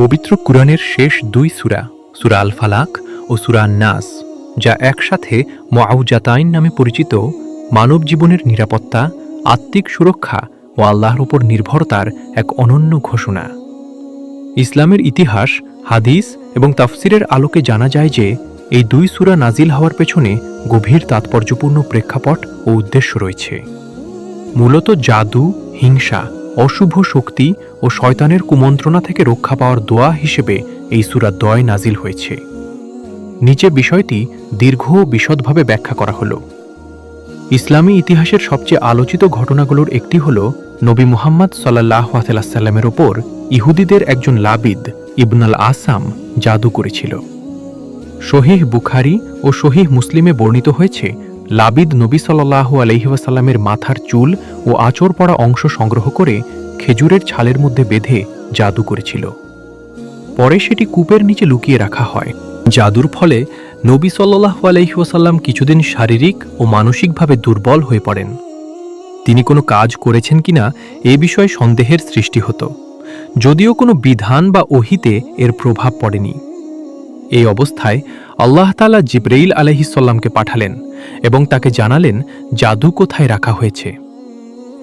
পবিত্র কুরআনের শেষ দুই সূরা, সুরা আল ফালাক ও সুরা নাস যা একসাথে মাউজাতাইন নামে পরিচিত মানব জীবনের নিরাপত্তা, আত্মিক সুরক্ষা ও আল্লাহর উপর নির্ভরতার এক অনন্য ঘোষণা। ইসলামের ইতিহাস, হাদিস এবং তাফসিরের আলোকে জানা যায় যে এই দুই সূরা নাজিল হওয়ার পেছনে গভীর তাৎপর্যপূর্ণ প্রেক্ষাপট ও উদ্দেশ্য রয়েছে। মূলত জাদু, হিংসা অশুভ শক্তি ও শয়তানের কুমন্ত্রণা থেকে রক্ষা পাওয়ার দোয়া হিসেবে এই সূরা দয় নাজিল হয়েছে। নিচে বিষয়টি দীর্ঘ ও বিশদভাবে ব্যাখ্যা করা হল। ইসলামী ইতিহাসের সবচেয়ে আলোচিত ঘটনাগুলোর একটি হল নবী মুহাম্মদ সাল্লাহ সাল্লামের ওপর ইহুদিদের একজন লাবিদ, ইবনাল আসাম, জাদু করেছিল। শহীহ বুখারি ও শহীহ মুসলিমে বর্ণিত হয়েছে লাবিদ নবী সাল্লাহ আলহিহাসাল্লামের মাথার চুল ও আচর পড়া অংশ সংগ্রহ করে খেজুরের ছালের মধ্যে বেঁধে জাদু করেছিল। পরে সেটি কূপের নিচে লুকিয়ে রাখা হয়। জাদুর ফলে নবী সাল্লাহ আলহিহাসাল্লাম কিছুদিন শারীরিক ও মানসিকভাবে দুর্বল হয়ে পড়েন। তিনি কোনো কাজ করেছেন কিনা এ বিষয়ে সন্দেহের সৃষ্টি হতো। যদিও কোনো বিধান বা ওহিতে এর প্রভাব পড়েনি। এই অবস্থায় আল্লাহ তালা জিব্রেইল আলহিসাল্লামকে পাঠালেন। এবং তাকে জানালেন, জাদু কোথায় রাখা হয়েছে?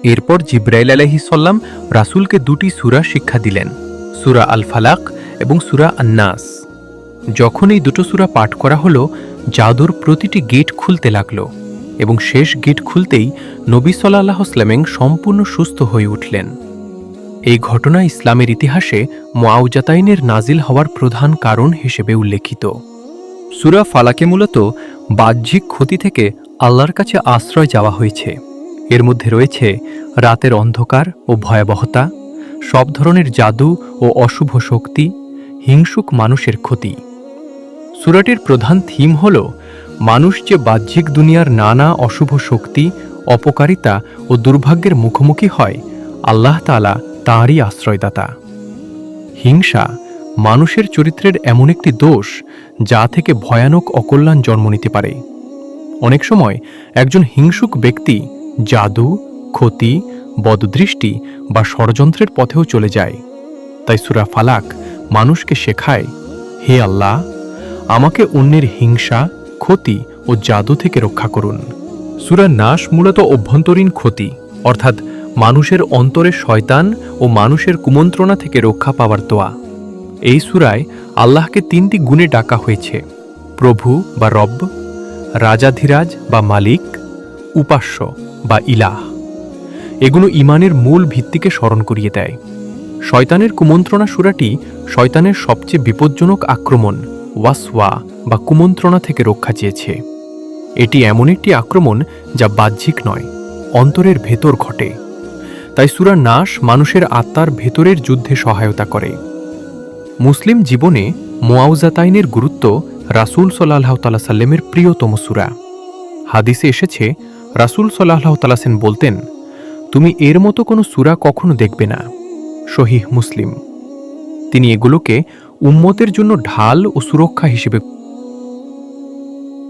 এরপর জিব্রাইল আলহিসাল্লাম রাসূলকে দুটি সূরা শিক্ষা দিলেন, সূরা আল ফালাক এবং সূরা আন্নাস। যখন এই দুটো সূরা পাঠ করা হলো, জাদুর প্রতিটি গেট খুলতে লাগল এবং শেষ গেট খুলতেই নবী সাল্লাহ স্লামেং সম্পূর্ণ সুস্থ হয়ে উঠলেন। এই ঘটনা ইসলামের ইতিহাসে মোয়াউজাতাইনের নাজিল হওয়ার প্রধান কারণ হিসেবে উল্লেখিত। সুরা ফালাকে মূলত বাহ্যিক ক্ষতি থেকে আল্লাহর কাছে আশ্রয় যাওয়া হয়েছে। এর মধ্যে রয়েছে রাতের অন্ধকার ও ভয়াবহতা, সব ধরনের জাদু ও অশুভ শক্তি, হিংসুক মানুষের ক্ষতি। সুরাটির প্রধান থিম হল মানুষ যে বাহ্যিক দুনিয়ার নানা অশুভ শক্তি, অপকারিতা ও দুর্ভাগ্যের মুখোমুখি হয়, আল্লাহ তালা তাঁরই আশ্রয়দাতা। হিংসা মানুষের চরিত্রের এমন একটি দোষ যা থেকে ভয়ানক অকল্যাণ জন্ম নিতে পারে। অনেক সময় একজন হিংসুক ব্যক্তি জাদু, ক্ষতি, বদদৃষ্টি বা ষড়যন্ত্রের পথেও চলে যায়। তাই সুরা ফালাক মানুষকে শেখায়, হে আল্লাহ, আমাকে অন্যের হিংসা, ক্ষতি ও জাদু থেকে রক্ষা করুন। সুরা নাশ মূলত অভ্যন্তরীণ ক্ষতি, অর্থাৎ মানুষের অন্তরে শয়তান ও মানুষের কুমন্ত্রণা থেকে রক্ষা পাওয়ার দোয়া। এই সুরায় আল্লাহকে তিনটি গুণে ডাকা হয়েছে। প্রভু বা রব, রাজাধিরাজ বা মালিক, উপাস্য বা ইলাহ। এগুলো ইমানের মূল ভিত্তিকে স্মরণ করিয়ে দেয়। শয়তানের কুমন্ত্রণা সুরাটি শয়তানের সবচেয়ে বিপজ্জনক আক্রমণ, ওয়াসওয়া বা কুমন্ত্রণা থেকে রক্ষা চেয়েছে। এটি এমন একটি আক্রমণ যা বাহ্যিক নয়, অন্তরের ভেতর ঘটে। তাই সুরা নাশ মানুষের আত্মার ভেতরের যুদ্ধে সহায়তা করে। মুসলিম জীবনে মোয়াউজাতাইনের গুরুত্ব রাসুল সাল্লাহ তালা সাল্লেমের প্রিয়তম সুরা। হাদিসে এসেছে, রাসুল সাল্লাহ তালাসেন বলতেন, তুমি এর মতো কোনো সুরা কখনো দেখবে না শহীহ মুসলিম। তিনি এগুলোকে উম্মতের জন্য ঢাল ও সুরক্ষা হিসেবে